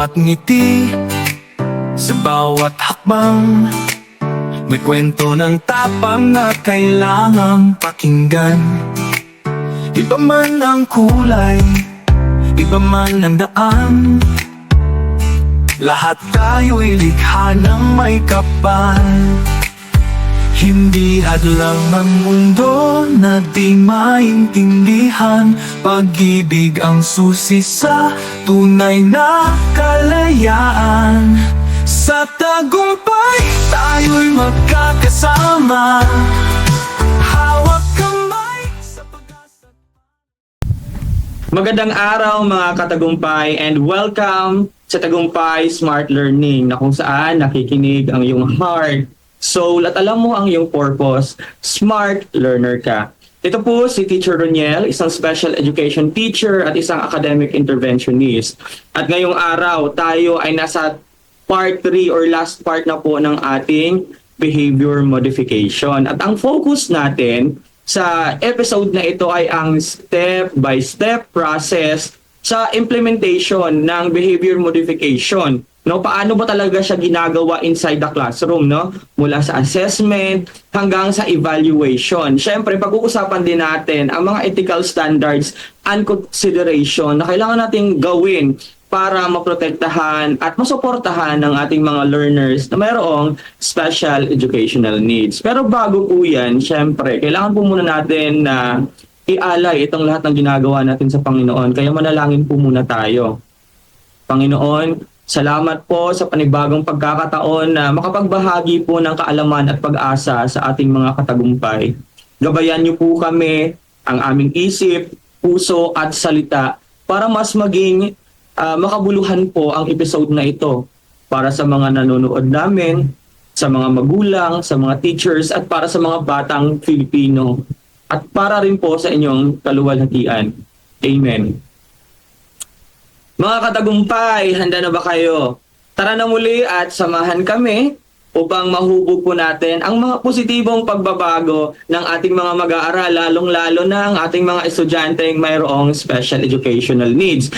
bawat ngiti Sa bawat hakbang May kwento ng tapang na kailangang pakinggan. Iba man ang kulay Iba man ang daan Lahat tayo'y likha ng may kapal Hindi hadlang ang mundo na di maintindihan. Pag-ibig ang susi sa tunay na kalayaan. Sa tagumpay tayo'y magkakasama. Hawak kamay sa pag-asa. Magandang araw mga katagumpay and welcome sa Tagumpay Smart Learning na kung saan nakikinig ang iyong heart, soul at alam mo ang iyong purpose, smart learner ka. Ito po si Teacher Roniel, isang special education teacher at isang academic interventionist. At ngayong araw, tayo ay nasa part 3 or last part na po ng ating behavior modification. At ang focus natin sa episode na ito ay ang step-by-step process sa implementation ng behavior modification. No, paano ba talaga siya ginagawa inside the classroom, no? Mula sa assessment hanggang sa evaluation. Syempre, pag-uusapan din natin ang mga ethical standards and consideration na kailangan nating gawin para maprotektahan at masuportahan ng ating mga learners na mayroong special educational needs. Pero bago po yan, syempre, kailangan po muna natin na ialay itong lahat ng ginagawa natin sa Panginoon. Kaya manalangin po muna tayo. Panginoon, salamat po sa panibagong pagkakataon na makapagbahagi po ng kaalaman at pag-asa sa ating mga katagumpay. Gabayan niyo po kami, ang aming isip, puso at salita para mas maging ah, makabuluhan po ang episode na ito para sa mga nanonood namin, sa mga magulang, sa mga teachers at para sa mga batang Filipino at para rin po sa inyong kaluwalhatian. Amen. Mga katagumpay, handa na ba kayo? Tara na muli at samahan kami upang mahubog po natin ang mga positibong pagbabago ng ating mga mag-aaral, lalong-lalo na ang ating mga estudyanteng mayroong special educational needs.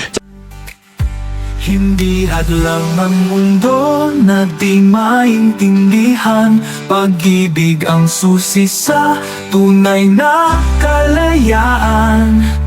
Hindi hadlang ang mundo na di maintindihan Pag-ibig ang susi sa tunay na kalayaan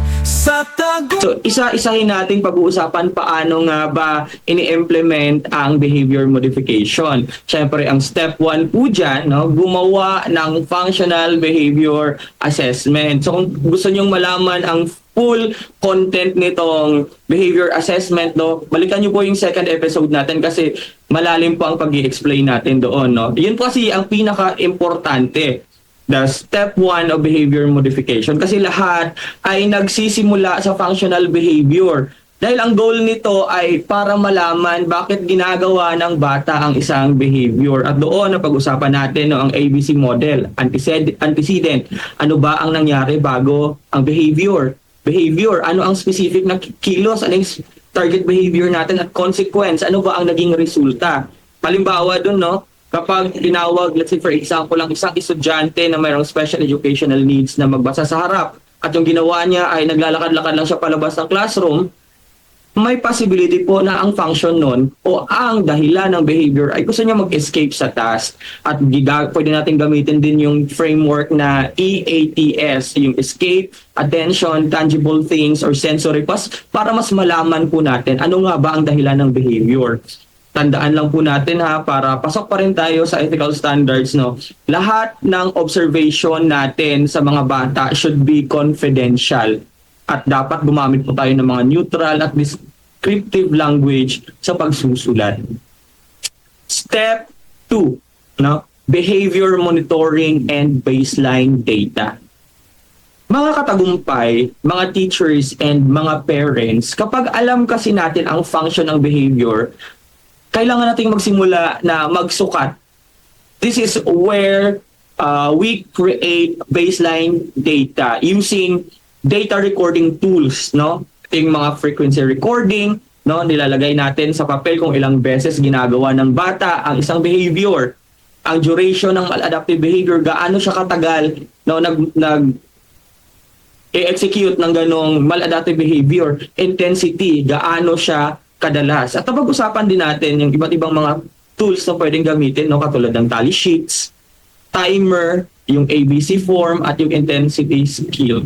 So, isa-isahin nating pag-uusapan paano nga ba ini-implement ang behavior modification. Siyempre, ang step 1 po dyan, no, gumawa ng functional behavior assessment. So, kung gusto nyong malaman ang full content nitong behavior assessment, no, balikan nyo po yung second episode natin kasi malalim po ang pag explain natin doon. No? Yun po kasi ang pinaka-importante the step 1 of behavior modification kasi lahat ay nagsisimula sa functional behavior. Dahil ang goal nito ay para malaman bakit ginagawa ng bata ang isang behavior. At doon na pag-usapan natin no, ang ABC model, antecedent. Ano ba ang nangyari bago ang behavior? Behavior, ano ang specific na kilos, ano yung target behavior natin at consequence, ano ba ang naging resulta? Halimbawa doon, no, kapag tinawag, let's say for example, ang isang estudyante na mayroong special educational needs na magbasa sa harap at yung ginawa niya ay naglalakad-lakad lang siya palabas ng classroom, may possibility po na ang function nun o ang dahilan ng behavior ay gusto niya mag-escape sa task. At pwede natin gamitin din yung framework na EATS, yung escape, attention, tangible things, or sensory pas para mas malaman po natin ano nga ba ang dahilan ng behavior tandaan lang po natin ha para pasok pa rin tayo sa ethical standards no? Lahat ng observation natin sa mga bata should be confidential. At dapat gumamit po tayo ng mga neutral at descriptive language sa pagsusulat. Step 2 no? Behavior monitoring and baseline data. Mga katagumpay, mga teachers and mga parents, kapag alam kasi natin ang function ng behavior, kailangan nating magsimula na magsukat. This is where uh, we create baseline data using data recording tools, no? Yung mga frequency recording, no? Nilalagay natin sa papel kung ilang beses ginagawa ng bata ang isang behavior. Ang duration ng maladaptive behavior, gaano siya katagal, no? Nag, nag i-execute ng ganong maladaptive behavior, intensity, gaano siya kadalas. At napag-usapan din natin yung iba't ibang mga tools na pwedeng gamitin, no? katulad ng tally sheets, timer, yung ABC form, at yung intensity skill,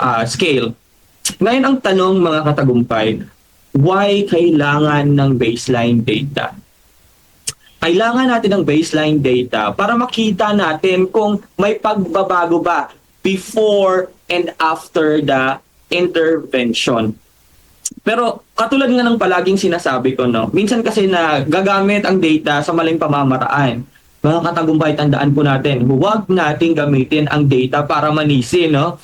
ah, scale. Ngayon ang tanong mga katagumpay, why kailangan ng baseline data? Kailangan natin ng baseline data para makita natin kung may pagbabago ba before and after the intervention. Pero katulad nga ng palaging sinasabi ko, no, minsan kasi na gagamit ang data sa maling pamamaraan. Mga katagumpay, tandaan po natin, huwag nating gamitin ang data para manisi, no?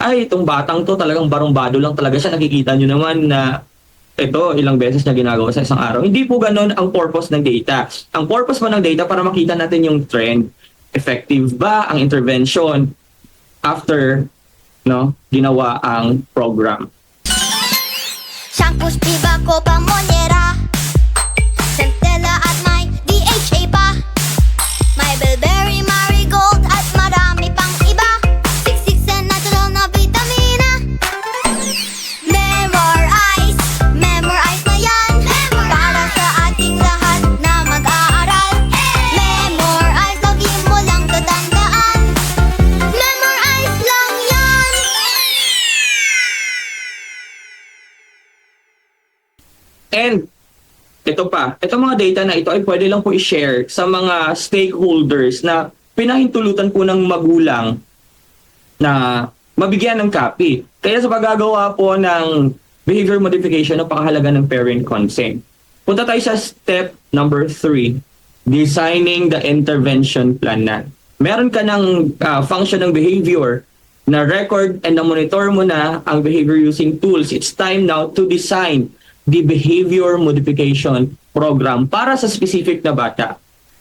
Ay, itong batang to talagang barumbado lang talaga siya. Nakikita nyo naman na ito, ilang beses niya ginagawa sa isang araw. Hindi po ganun ang purpose ng data. Ang purpose mo ng data para makita natin yung trend. Effective ba ang intervention after no ginawa ang program? Chciałam pośpiewa kopa monie ito pa, itong mga data na ito ay pwede lang po i-share sa mga stakeholders na pinahintulutan po ng magulang na mabigyan ng copy. Kaya sa paggagawa po ng behavior modification, napakahalaga ng parent consent. Punta tayo sa step number three, designing the intervention plan na. Meron ka ng ah, function ng behavior na record and na monitor mo na ang behavior using tools. It's time now to design the behavior modification program para sa specific na bata.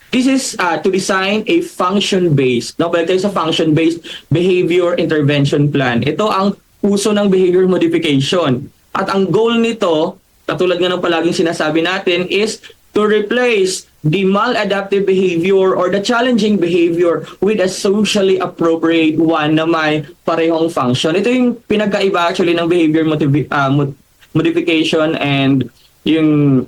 This is uh, to design a function-based, no? Balik tayo sa function-based behavior intervention plan. Ito ang puso ng behavior modification. At ang goal nito, katulad nga ng palaging sinasabi natin, is to replace the maladaptive behavior or the challenging behavior with a socially appropriate one na may parehong function. Ito yung pinagkaiba actually ng behavior motivi- uh, modification and yung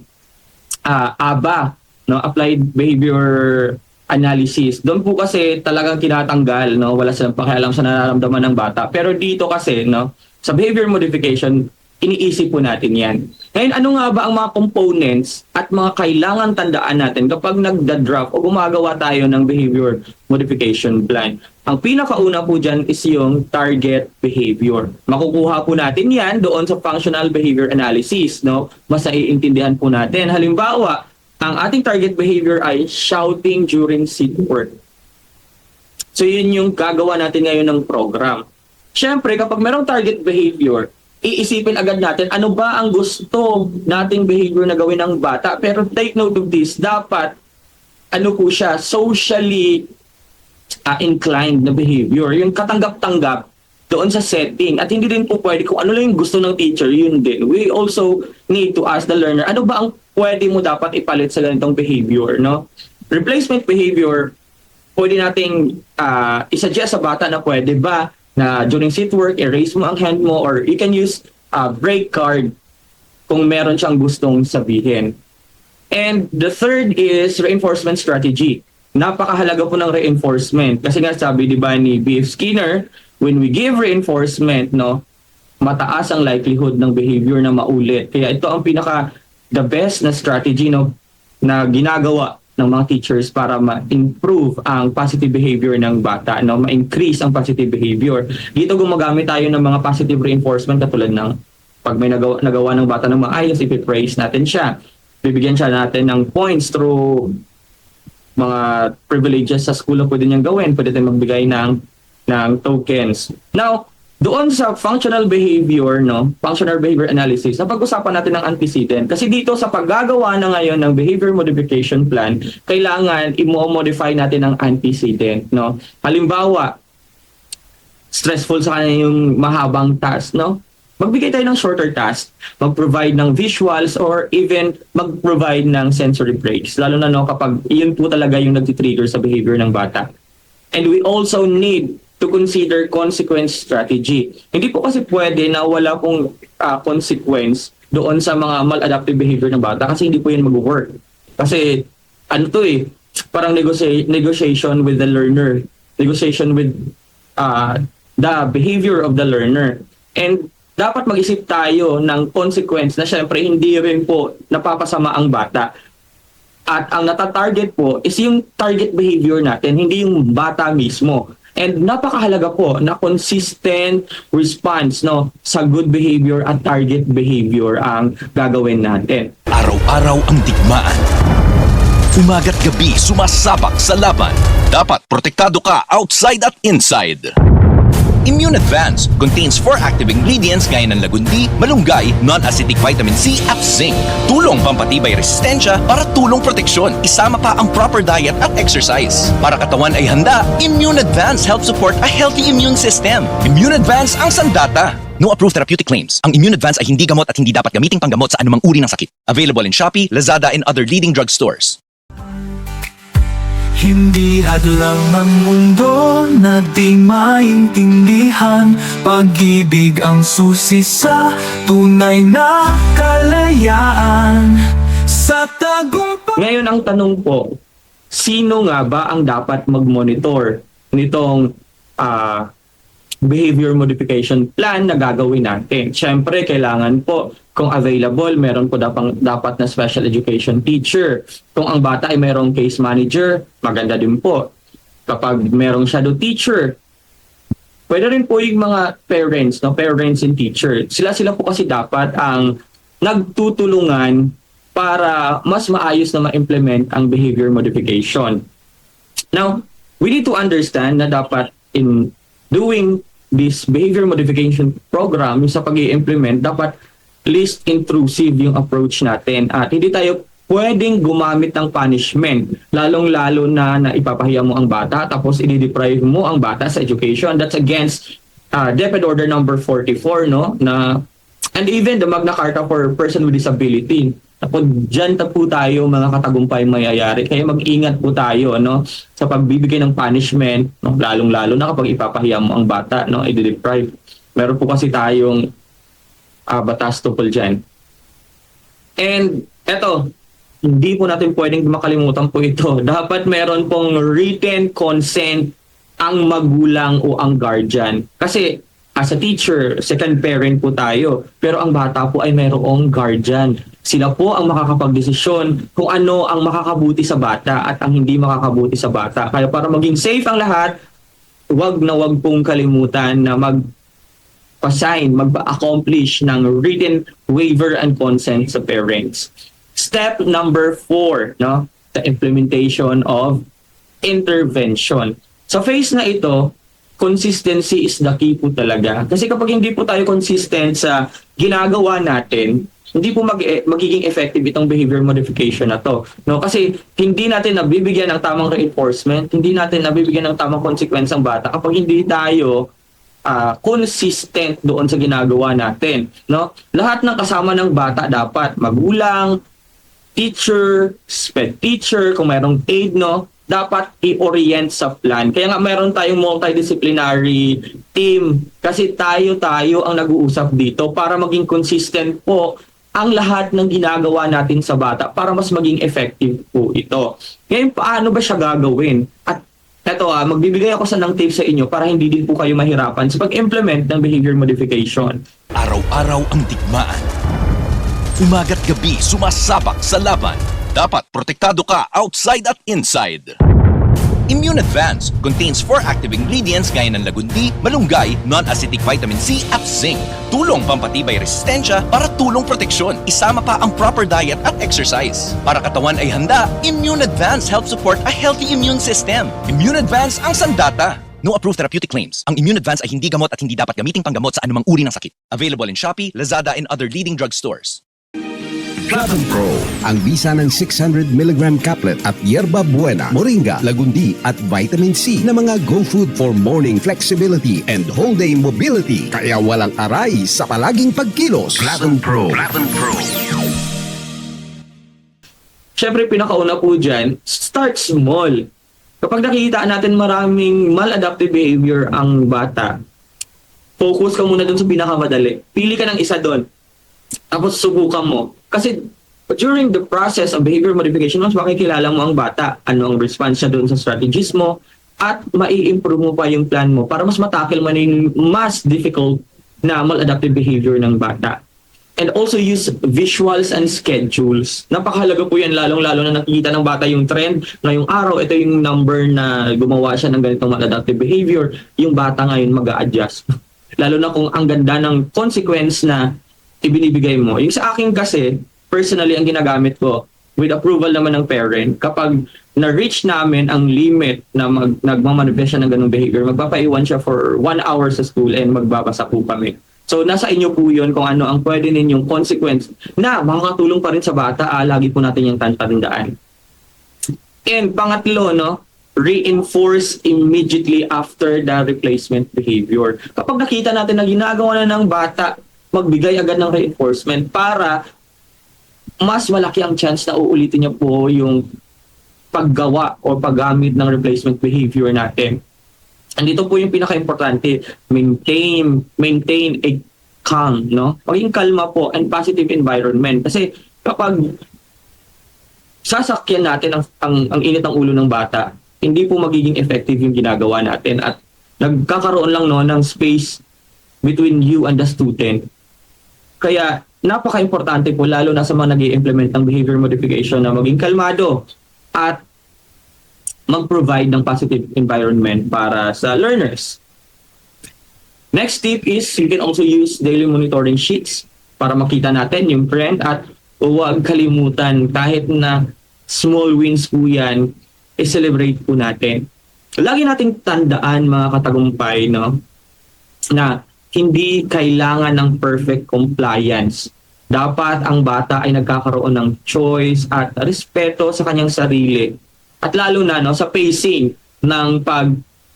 ah, ABA, no, applied behavior analysis. Doon po kasi talagang tinatanggal, no, wala silang pakialam sa nararamdaman ng bata. Pero dito kasi, no, sa behavior modification, iniisip po natin 'yan. Ngayon, ano nga ba ang mga components at mga kailangan tandaan natin kapag nagda-draft o gumagawa tayo ng behavior modification plan? Ang pinakauna po dyan is yung target behavior. Makukuha po natin yan doon sa functional behavior analysis. No? Mas naiintindihan po natin. Halimbawa, ang ating target behavior ay shouting during seat work. So yun yung gagawa natin ngayon ng program. Siyempre, kapag merong target behavior, iisipin agad natin ano ba ang gusto nating behavior na gawin ng bata. Pero take note of this, dapat ano po siya, socially uh, inclined na behavior. Yung katanggap-tanggap doon sa setting. At hindi din po pwede kung ano lang yung gusto ng teacher, yun din. We also need to ask the learner, ano ba ang pwede mo dapat ipalit sa ganitong behavior, no? Replacement behavior, pwede nating uh, isuggest sa bata na pwede ba na during sit work, erase mo ang hand mo or you can use a break card kung meron siyang gustong sabihin. And the third is reinforcement strategy. Napakahalaga po ng reinforcement. Kasi nga sabi di ba ni B.F. Skinner, when we give reinforcement, no, mataas ang likelihood ng behavior na maulit. Kaya ito ang pinaka the best na strategy no na ginagawa ng mga teachers para ma-improve ang positive behavior ng bata, no, ma-increase ang positive behavior. Dito gumagamit tayo ng mga positive reinforcement katulad ng pag may nagawa, nagawa ng bata ng maayos, ipipraise natin siya. Bibigyan siya natin ng points through mga privileges sa school na pwede niyang gawin. Pwede tayong magbigay ng, ng tokens. Now, doon sa functional behavior, no, functional behavior analysis, napag-usapan natin ng antecedent. Kasi dito sa paggagawa na ngayon ng behavior modification plan, kailangan i-modify natin ang antecedent, no. Halimbawa, stressful sa kanya yung mahabang task, no? Magbigay tayo ng shorter task, mag-provide ng visuals or even mag-provide ng sensory breaks. Lalo na no kapag iyon po talaga yung nag-trigger sa behavior ng bata. And we also need to consider consequence strategy. Hindi po kasi pwede na wala pong ah, consequence doon sa mga maladaptive behavior ng bata kasi hindi po yun mag-work. Kasi ano to eh, parang negotia- negotiation with the learner, negotiation with uh, the behavior of the learner. And dapat mag-isip tayo ng consequence na syempre hindi rin po napapasama ang bata. At ang nata-target po is yung target behavior natin, hindi yung bata mismo. And napakahalaga po na consistent response no sa good behavior at target behavior ang gagawin natin. Araw-araw ang digmaan. Umaga't gabi sumasabak sa laban. Dapat protektado ka outside at inside. Immune Advance contains four active ingredients gaya ng lagundi, malunggay, non-acidic vitamin C at zinc. Tulong pampatibay resistensya para tulong proteksyon. Isama pa ang proper diet at exercise. Para katawan ay handa, Immune Advance helps support a healthy immune system. Immune Advance ang sandata. No approved therapeutic claims. Ang Immune Advance ay hindi gamot at hindi dapat gamiting panggamot sa anumang uri ng sakit. Available in Shopee, Lazada, and other leading drugstores. Hindi hadlang ang mundo na di maintindihan. Pag-ibig ang susi sa tunay na kalayaan. Sa tagumpay Ngayon ang tanong po, sino nga ba ang dapat mag-monitor nitong ah, behavior modification plan na gagawin natin? Siyempre, kailangan po kung available, meron po dapat, dapat na special education teacher. Kung ang bata ay merong case manager, maganda din po. Kapag merong shadow teacher, Pwede rin po yung mga parents, no? parents and teacher. Sila-sila po kasi dapat ang nagtutulungan para mas maayos na ma-implement ang behavior modification. Now, we need to understand na dapat in doing this behavior modification program, sa pag implement dapat least intrusive yung approach natin. At hindi tayo pwedeng gumamit ng punishment, lalong-lalo na na ipapahiya mo ang bata tapos i-deprive mo ang bata sa education. That's against uh, DepEd Order number 44, no? Na, and even the Magna Carta for Person with Disability. Tapos dyan ta po tayo mga katagumpay mayayari. Kaya mag-ingat po tayo no sa pagbibigay ng punishment, no? lalong-lalo na kapag ipapahiya mo ang bata, no? i-deprive. Meron po kasi tayong uh, batas tungkol dyan. And eto, hindi po natin pwedeng makalimutan po ito. Dapat meron pong written consent ang magulang o ang guardian. Kasi as a teacher, second parent po tayo. Pero ang bata po ay mayroong guardian. Sila po ang makakapagdesisyon kung ano ang makakabuti sa bata at ang hindi makakabuti sa bata. Kaya para maging safe ang lahat, wag na wag pong kalimutan na mag pa-sign, mag-accomplish ng written waiver and consent sa parents. Step number four, no? The implementation of intervention. Sa phase na ito, consistency is the key po talaga. Kasi kapag hindi po tayo consistent sa ginagawa natin, hindi po mag magiging effective itong behavior modification na to. No? Kasi hindi natin nabibigyan ng tamang reinforcement, hindi natin nabibigyan ng tamang consequence ang bata kapag hindi tayo ah, consistent doon sa ginagawa natin, no? Lahat ng kasama ng bata dapat magulang, teacher, sped teacher, kung mayroong aid, no? Dapat i-orient sa plan. Kaya nga meron tayong multidisciplinary team kasi tayo-tayo ang nag-uusap dito para maging consistent po ang lahat ng ginagawa natin sa bata para mas maging effective po ito. Ngayon, paano ba siya gagawin? At eto ah, magbibigay ako sa ng tips sa inyo para hindi din po kayo mahirapan sa pag-implement ng behavior modification. Araw-araw ang digmaan. Umaga't gabi sumasabak sa laban. Dapat protektado ka outside at inside. Immune Advance contains four active ingredients gaya ng lagundi, malunggay, non-acidic vitamin C at zinc. Tulong pampatibay resistensya para tulong proteksyon. Isama pa ang proper diet at exercise. Para katawan ay handa, Immune Advance helps support a healthy immune system. Immune Advance ang sandata. No approved therapeutic claims. Ang Immune Advance ay hindi gamot at hindi dapat gamiting panggamot sa anumang uri ng sakit. Available in Shopee, Lazada, and other leading drugstores. Platinum Pro, ang bisa ng 600mg caplet at yerba buena, moringa, lagundi at vitamin C na mga go food for morning flexibility and whole day mobility. Kaya walang aray sa palaging pagkilos. Platinum Pro. Platinum Pro. Siyempre, pinakauna po dyan, start small. Kapag nakikita natin maraming maladaptive behavior ang bata, focus ka muna dun sa pinakamadali. Pili ka ng isa doon. tapos subukan mo. Kasi during the process of behavior modification, mas makikilala mo ang bata, ano ang response niya doon sa strategies mo, at mai-improve mo pa yung plan mo para mas matakil mo na yung mas difficult na maladaptive behavior ng bata. And also use visuals and schedules. Napakahalaga po yan, lalong-lalo na nakikita ng bata yung trend. Ngayong araw, ito yung number na gumawa siya ng ganitong maladaptive behavior. Yung bata ngayon mag adjust Lalo na kung ang ganda ng consequence na ibinibigay mo. Yung sa akin kasi, personally, ang ginagamit ko, with approval naman ng parent, kapag na-reach namin ang limit na mag, nagmamanifest siya ng ganung behavior, magpapaiwan siya for one hour sa school and magbabasa po kami. So, nasa inyo po yun kung ano ang pwede ninyong consequence na makakatulong pa rin sa bata, ah, lagi po natin yung tantandaan. And pangatlo, no, reinforce immediately after the replacement behavior. Kapag nakita natin na ginagawa na ng bata, magbigay agad ng reinforcement para mas malaki ang chance na uulitin niya po yung paggawa o paggamit ng replacement behavior natin. Andito po yung pinaka-importante, maintain, maintain a calm, no? Maging kalma po and positive environment. Kasi kapag sasakyan natin ang, ang, ang init ng ulo ng bata, hindi po magiging effective yung ginagawa natin at nagkakaroon lang no ng space between you and the student. Kaya napaka-importante po lalo na sa mga nag implement ng behavior modification na maging kalmado at mag-provide ng positive environment para sa learners. Next tip is you can also use daily monitoring sheets para makita natin yung trend at huwag kalimutan kahit na small wins po yan, i-celebrate po natin. Lagi nating tandaan mga katagumpay no, na hindi kailangan ng perfect compliance. Dapat ang bata ay nagkakaroon ng choice at respeto sa kanyang sarili. At lalo na no, sa pacing ng pag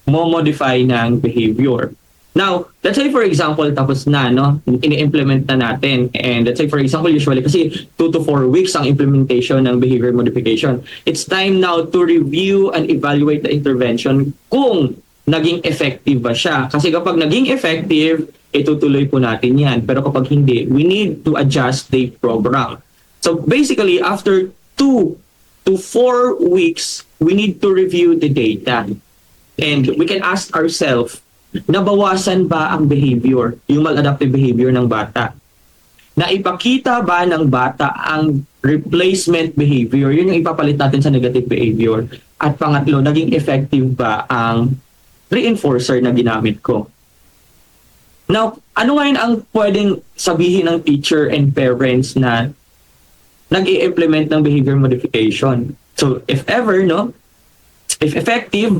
modify ng behavior. Now, let's say for example, tapos na, no? Ini-implement na natin. And let's say for example, usually kasi 2 to 4 weeks ang implementation ng behavior modification. It's time now to review and evaluate the intervention kung naging effective ba siya. Kasi kapag naging effective, itutuloy po natin yan. Pero kapag hindi, we need to adjust the program. So basically, after 2 to 4 weeks, we need to review the data. And we can ask ourselves, nabawasan ba ang behavior, yung maladaptive behavior ng bata? Naipakita ba ng bata ang replacement behavior? Yun yung ipapalit natin sa negative behavior. At pangatlo, naging effective ba ang reinforcer na ginamit ko? Now, ano ngayon ang pwedeng sabihin ng teacher and parents na nag-i-implement ng behavior modification? So, if ever, no, if effective,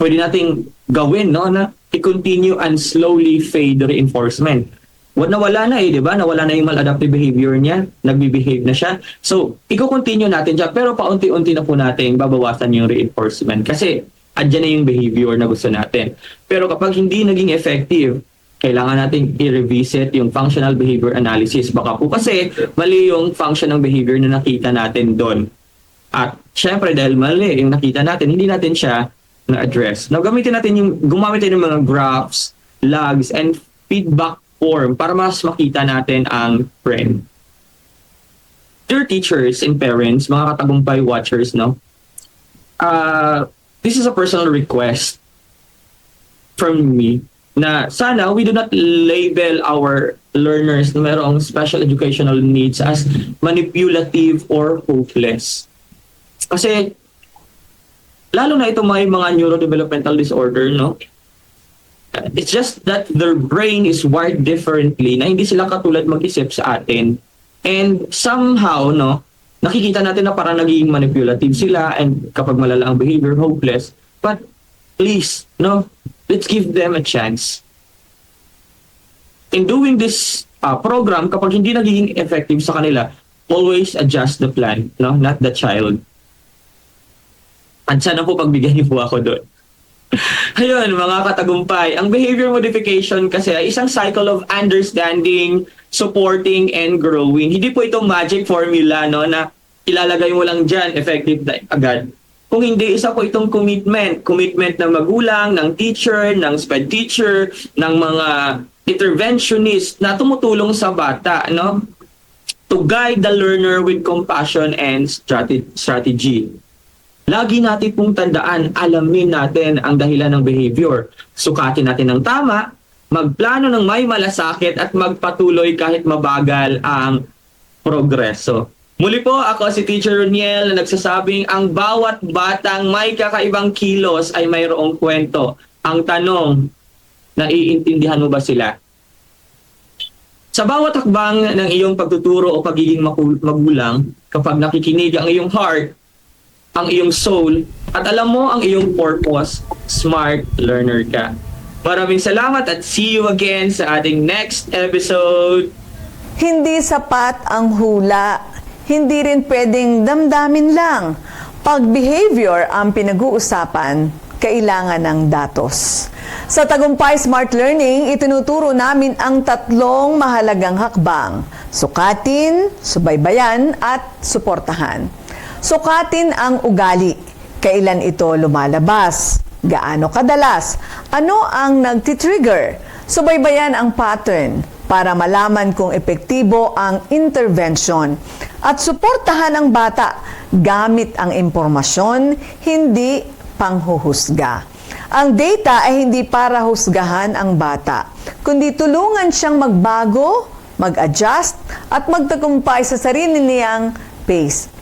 pwede nating gawin, no, na i-continue and slowly fade reinforcement. What nawala na eh, di ba? Nawala na yung maladaptive behavior niya, nagbe-behave na siya. So, i-continue natin siya, pero paunti-unti na po natin babawasan yung reinforcement kasi andyan na yung behavior na gusto natin. Pero kapag hindi naging effective, kailangan natin i-revisit yung functional behavior analysis. Baka po kasi mali yung function ng behavior na nakita natin doon. At syempre dahil mali yung nakita natin, hindi natin siya na-address. Now, gamitin natin yung, gumamit tayo ng mga graphs, logs, and feedback form para mas makita natin ang trend. Dear teachers and parents, mga katagumpay watchers, no? Uh, this is a personal request from me na sana we do not label our learners na mayroong special educational needs as manipulative or hopeless. Kasi lalo na ito may mga neurodevelopmental disorder, no? It's just that their brain is wired differently na hindi sila katulad mag-isip sa atin. And somehow, no, nakikita natin na parang naging manipulative sila and kapag malala ang behavior, hopeless. But please, no, let's give them a chance. In doing this uh, program, kapag hindi nagiging effective sa kanila, always adjust the plan, no, not the child. At sana po pagbigyan niyo po ako doon. Ayun, mga katagumpay. Ang behavior modification kasi ay isang cycle of understanding, supporting, and growing. Hindi po ito magic formula no, na ilalagay mo lang dyan, effective na agad. Kung hindi, isa po itong commitment. Commitment ng magulang, ng teacher, ng sped teacher, ng mga interventionist na tumutulong sa bata. No? to guide the learner with compassion and strate- strategy. Lagi natin pong tandaan, alamin natin ang dahilan ng behavior. Sukatin natin ng tama, magplano ng may malasakit at magpatuloy kahit mabagal ang progreso. Muli po, ako si Teacher Roniel na nagsasabing ang bawat batang may kakaibang kilos ay mayroong kwento. Ang tanong, naiintindihan mo ba sila? Sa bawat hakbang ng iyong pagtuturo o pagiging magulang, kapag nakikinig ang iyong heart, ang iyong soul, at alam mo ang iyong purpose, smart learner ka. Maraming salamat at see you again sa ating next episode. Hindi sapat ang hula. Hindi rin pwedeng damdamin lang. Pag behavior ang pinag-uusapan, kailangan ng datos. Sa Tagumpay Smart Learning, itinuturo namin ang tatlong mahalagang hakbang. Sukatin, subaybayan, at suportahan. Sukatin ang ugali. Kailan ito lumalabas? Gaano kadalas? Ano ang nagtitrigger? Subaybayan ang pattern para malaman kung epektibo ang intervention. At suportahan ang bata gamit ang impormasyon, hindi panghuhusga. Ang data ay hindi para husgahan ang bata, kundi tulungan siyang magbago, mag-adjust, at magtagumpay sa sarili niyang pace.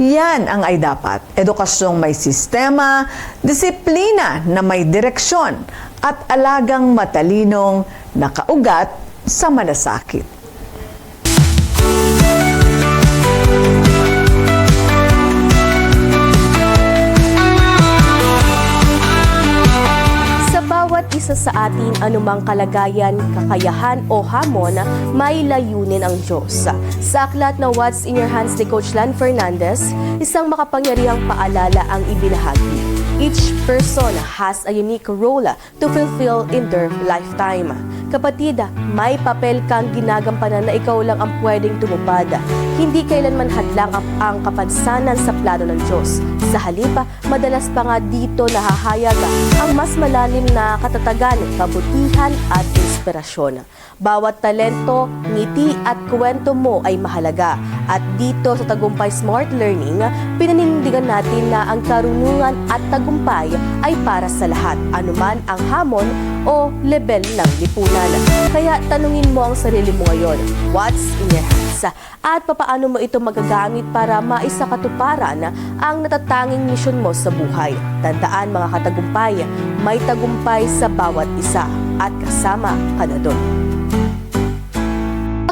Yan ang ay dapat. Edukasyong may sistema, disiplina na may direksyon, at alagang matalinong nakaugat sa malasakit. Isa sa atin anumang kalagayan, kakayahan o hamon, may layunin ang Diyos. Sa aklat na What's in Your Hands ni Coach Lan Fernandez, isang makapangyarihang paalala ang ibinahagi. Each person has a unique role to fulfill in their lifetime. Kapatid, may papel kang ginagampanan na ikaw lang ang pwedeng tumupad. Hindi kailanman hadlang ang- ang kapansanan sa plano ng Diyos. Sa halip, madalas pa nga dito nahahayag ang mas malalim na katatagan, kabutihan at inspirasyon. Bawat talento, ngiti at kwento mo ay mahalaga. At dito sa Tagumpay Smart Learning, pinanindigan natin na ang karunungan at tagumpay ay para sa lahat, anuman ang hamon o level ng lipunan. Kaya tanungin mo ang sarili mo ngayon, what's in your hands? At papaano mo ito magagamit para maisakatuparan ang natatanging misyon mo sa buhay. Tandaan mga katagumpay, may tagumpay sa bawat isa at kasama ka na doon.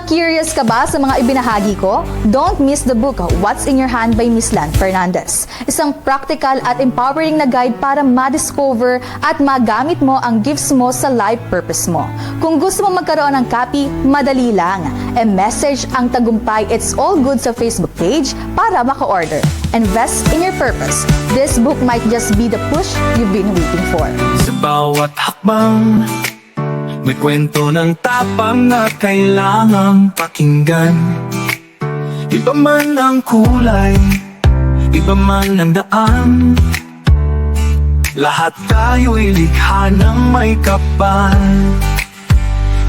Curious ka ba sa mga ibinahagi ko? Don't miss the book What's in Your Hand by Miss Lan Fernandez. Isang practical at empowering na guide para ma-discover at magamit mo ang gifts mo sa life purpose mo. Kung gusto mo magkaroon ng copy, madali lang. E-message ang tagumpay It's All Good sa Facebook page para maka-order. Invest in your purpose. This book might just be the push you've been waiting for. Sa bawat hakbang May kwento ng tapang na kailangang pakinggan. Iba man ang kulay Iba man ang daan. Lahat tayo'y likha ng may kapal.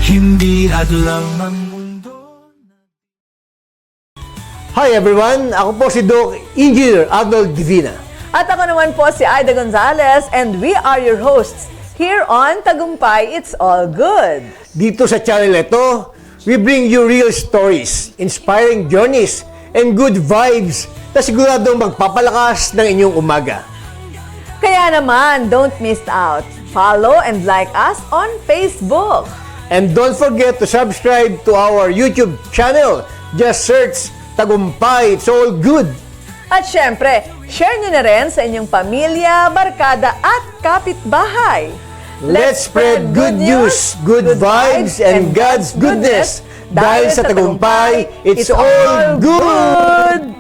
Hindi hadlang ang mundo Hi everyone, ako po si Doc Engineer Arnold Divina. At ako naman po si Aida Gonzalez and we are your hosts here on Tagumpay It's All Good. Dito sa channel ito, we bring you real stories, inspiring journeys, and good vibes na siguradong magpapalakas ng inyong umaga. Kaya naman, don't miss out. Follow and like us on Facebook. And don't forget to subscribe to our YouTube channel. Just search Tagumpay, It's All Good. At syempre, share nyo na rin sa inyong pamilya, barkada at kapitbahay. Let's spread good news, good vibes, and God's goodness. Dahil sa tagumpay, it's all good!